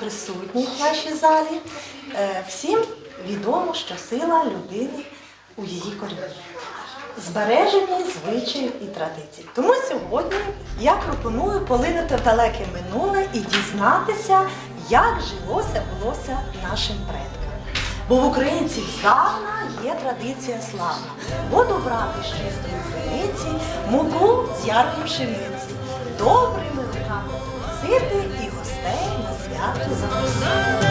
присутніх в нашій залі. Е, Всім відомо, що сила людини у її корінні. Збереження звичаїв і традицій. Тому сьогодні я пропоную полинути в далеке минуле і дізнатися, як жилося булося нашим предкам. Бо в українців здавна є традиція славна. Воду брати з чистої криниці, муку з ярої пшениці, добрими руками просити і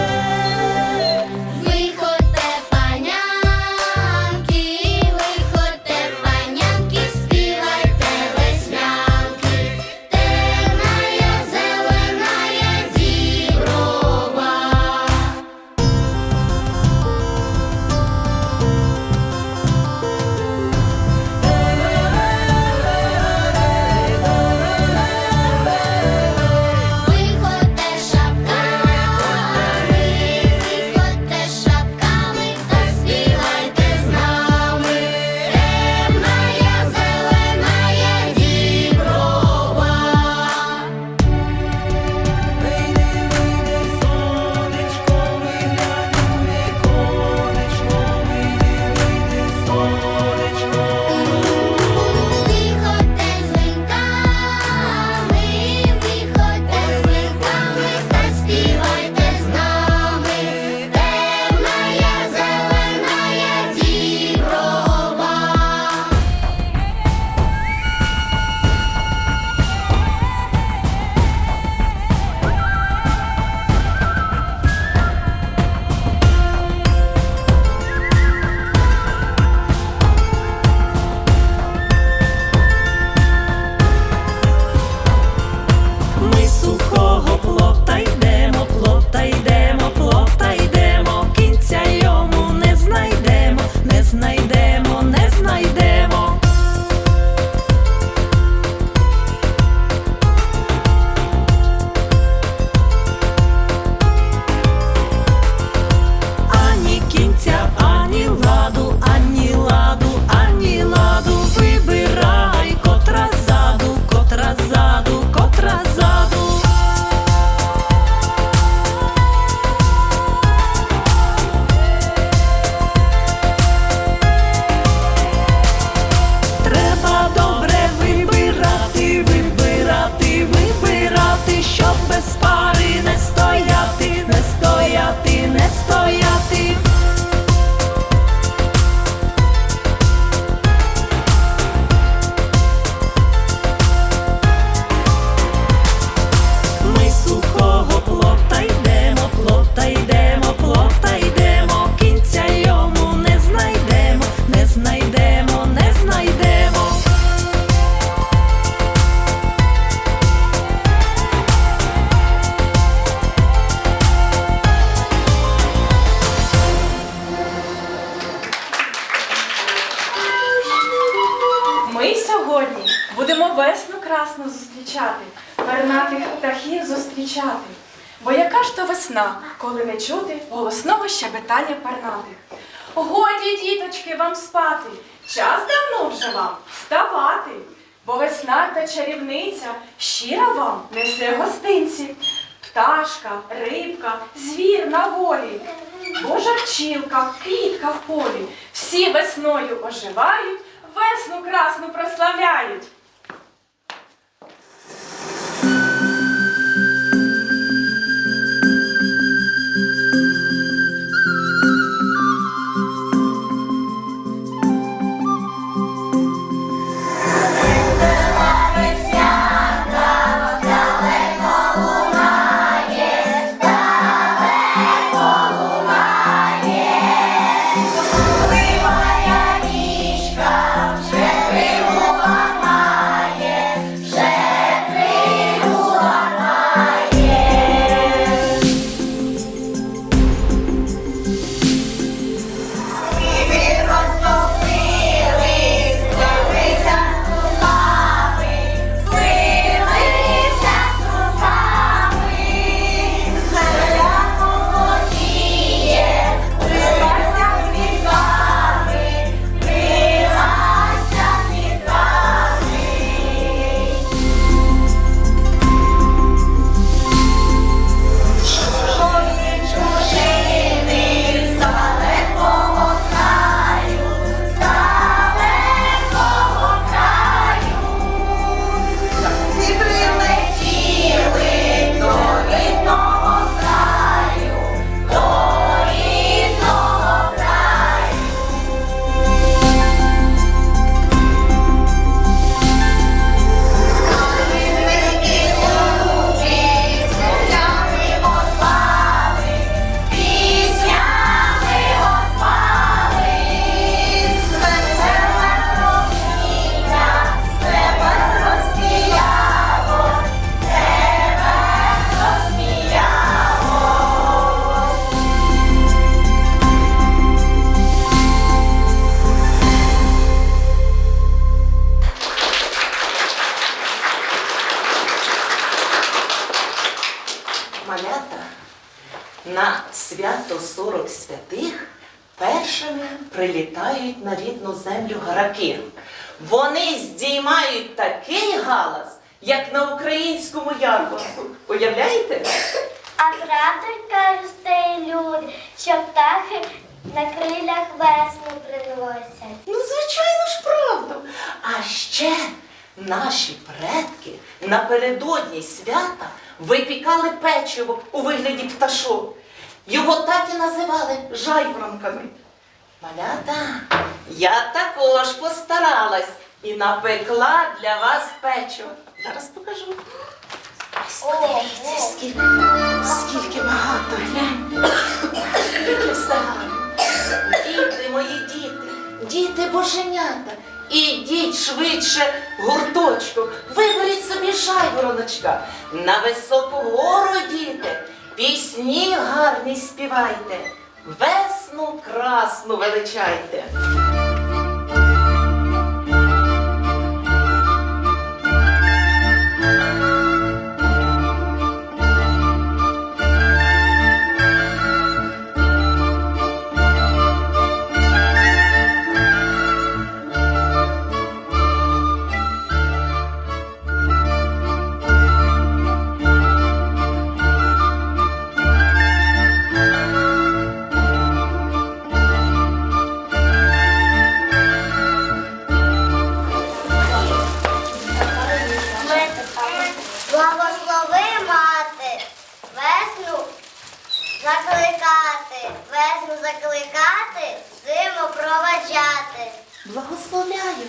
чути голосного щебетання пернатих? Годі, діточки, вам спати, час давно вже вам вставати, бо весна та чарівниця щиро вам несе гостинці. Пташка, рибка, звір на волі, Божа пчілка, квітка в полі. Всі весною оживають, весну красну прославляють. Прилітають на рідну землю граки. Вони здіймають такий галас, як на українському ярмарку. Уявляєте? А правда кажуть старі люди, що птахи на крилях весну приносять. Ну, звичайно ж, правду. А ще наші предки напередодні свята випікали печиво у вигляді пташок. Його так і називали жайворонками. Малята, я також постаралась і напекла для вас печиво. Зараз покажу. Ось подивіться, скільки, скільки багато, глянь. Скільки все. Діти, мої діти, діти боженята, ідіть швидше гурточку, виберіть собі жайвороночка. На високу гору діти, пісні гарні співайте, весну красну величайте. Весну закликати, зиму проваджати. Благословляю.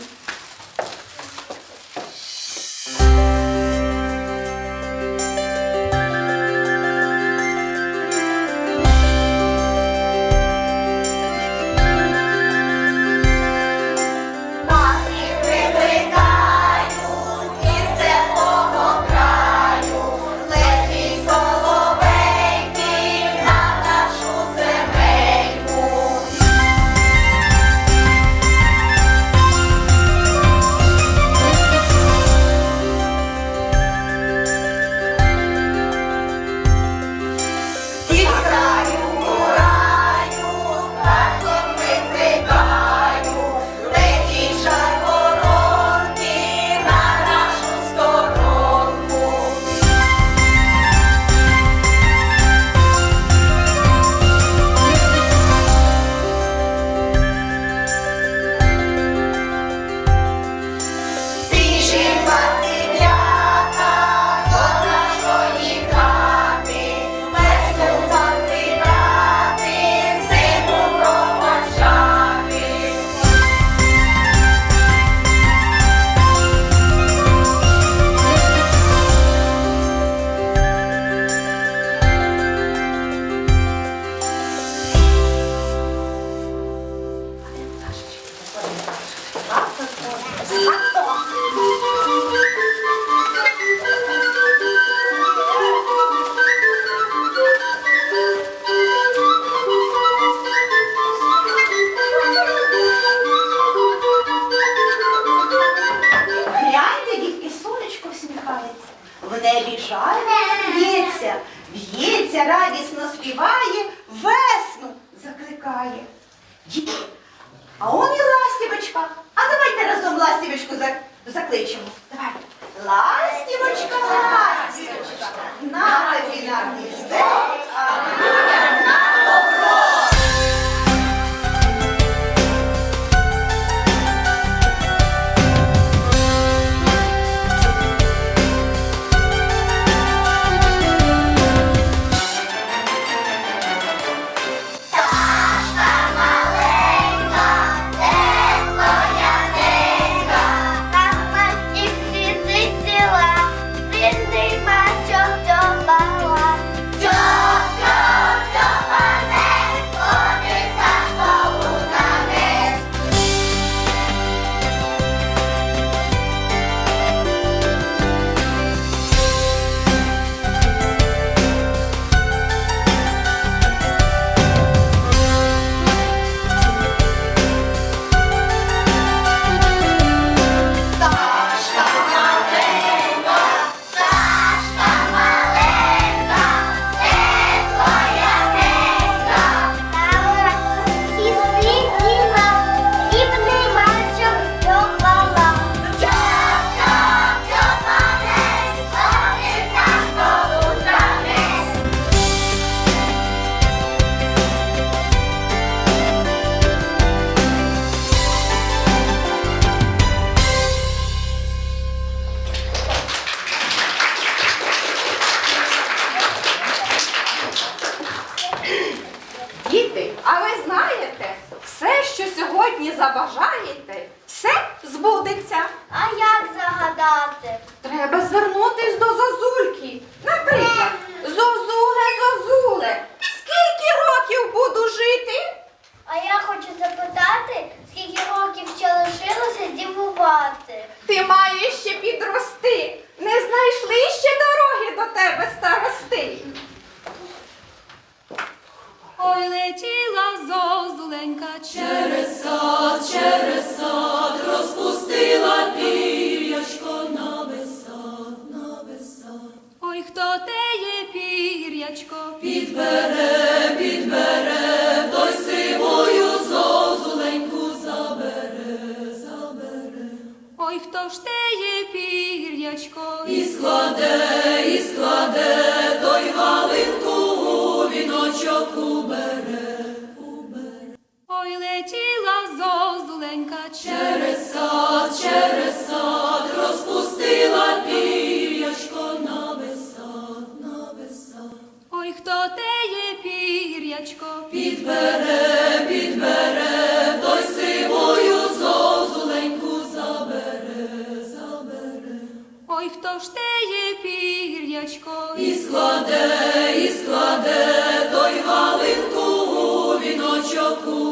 Співає, весну закликає. А он і ластівочка. А давайте разом ластівочку закличемо. Давай. Ластівочка, ластівочка, на тобі на гніздо, а на складе, і складе, той галинку у віночок убере, убере. Ой, летіла зозуленька через сад, через сад, розпустила пір'ячко на висад, на висад. Ой, хто теє пір'ячко підбере, підбере, той сивою зозуленьку забере, забере. Ой, хто ж і складе, і складе, той галинку у віночок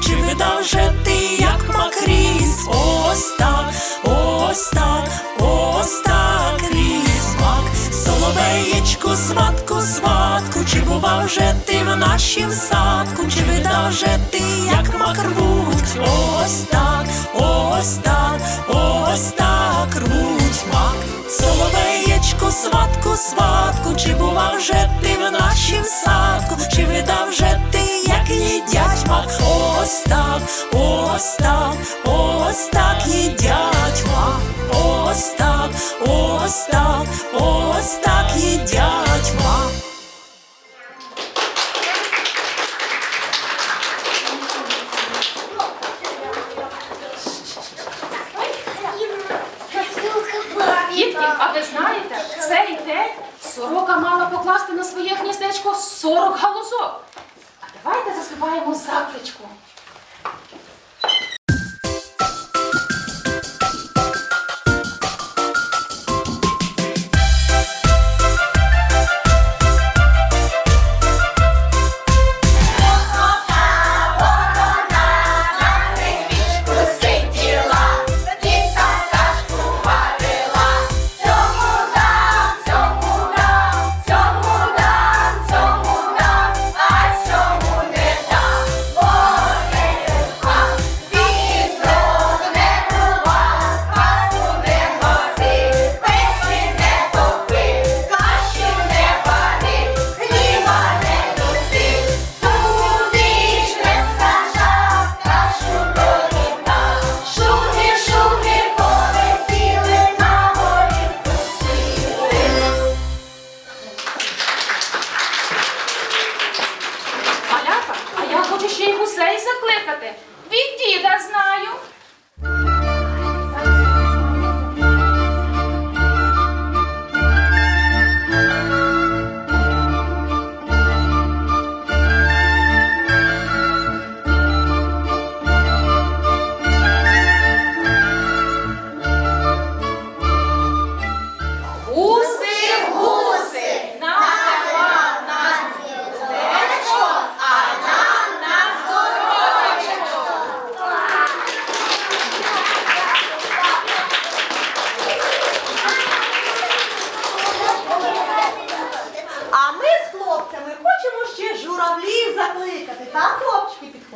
чи видав вже ти, як Макріс? Ось так, ось так, ось так, ріс мак. Соловеєчку, сватку, сватку, чи бував вже ти в нашім садку, чи видав вже ти, як мак рвуть? Ось так, ось так, ось так, рвуть сватку, сватку, чи бував вже ти в нашім садку, чи видав вже ти, як їдять мак? Ось так, ось так, ось так їдять мак. Ось так, ось так, ось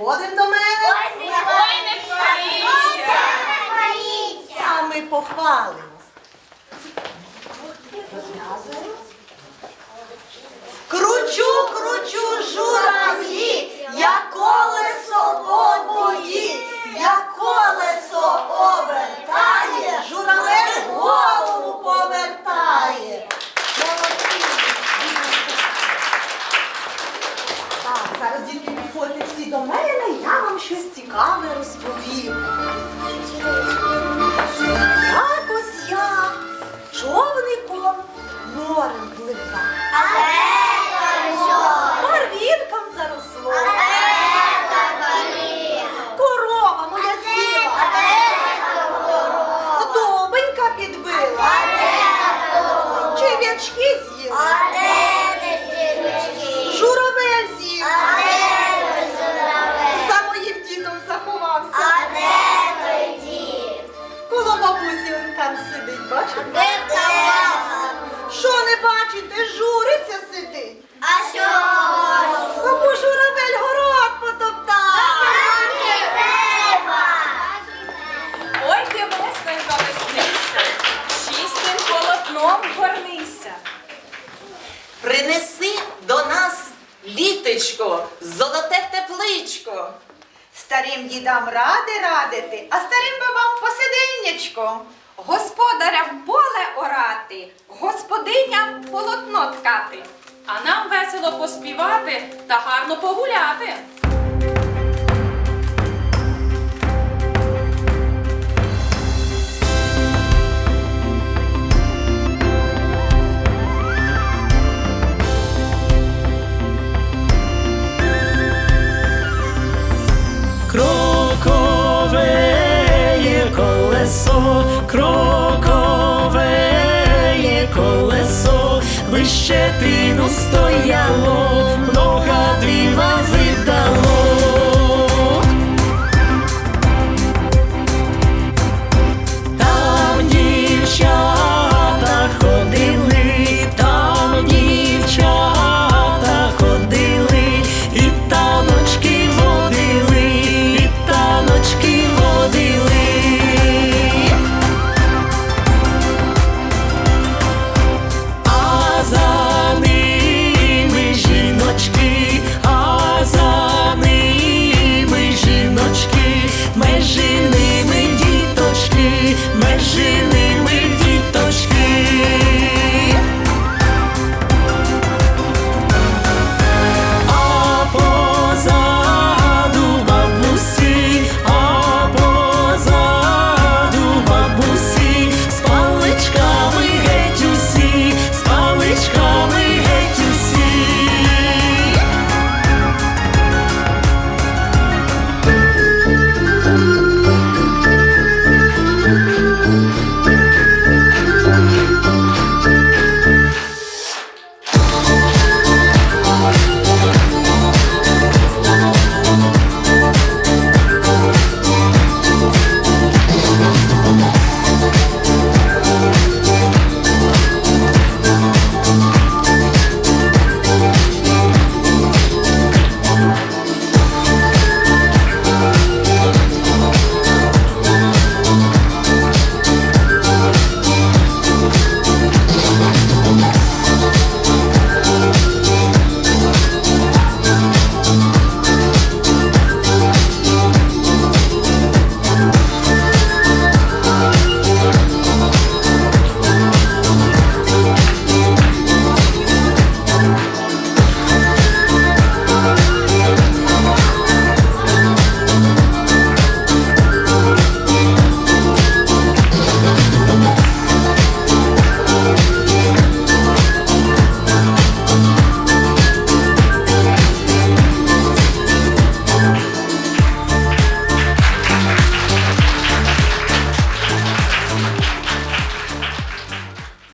도와된다. дідам ради радити, а старим би вам посиденнячко. Господарям боле орати, господиням полотно ткати, а нам весело поспівати та гарно погуляти. лише тину стояло.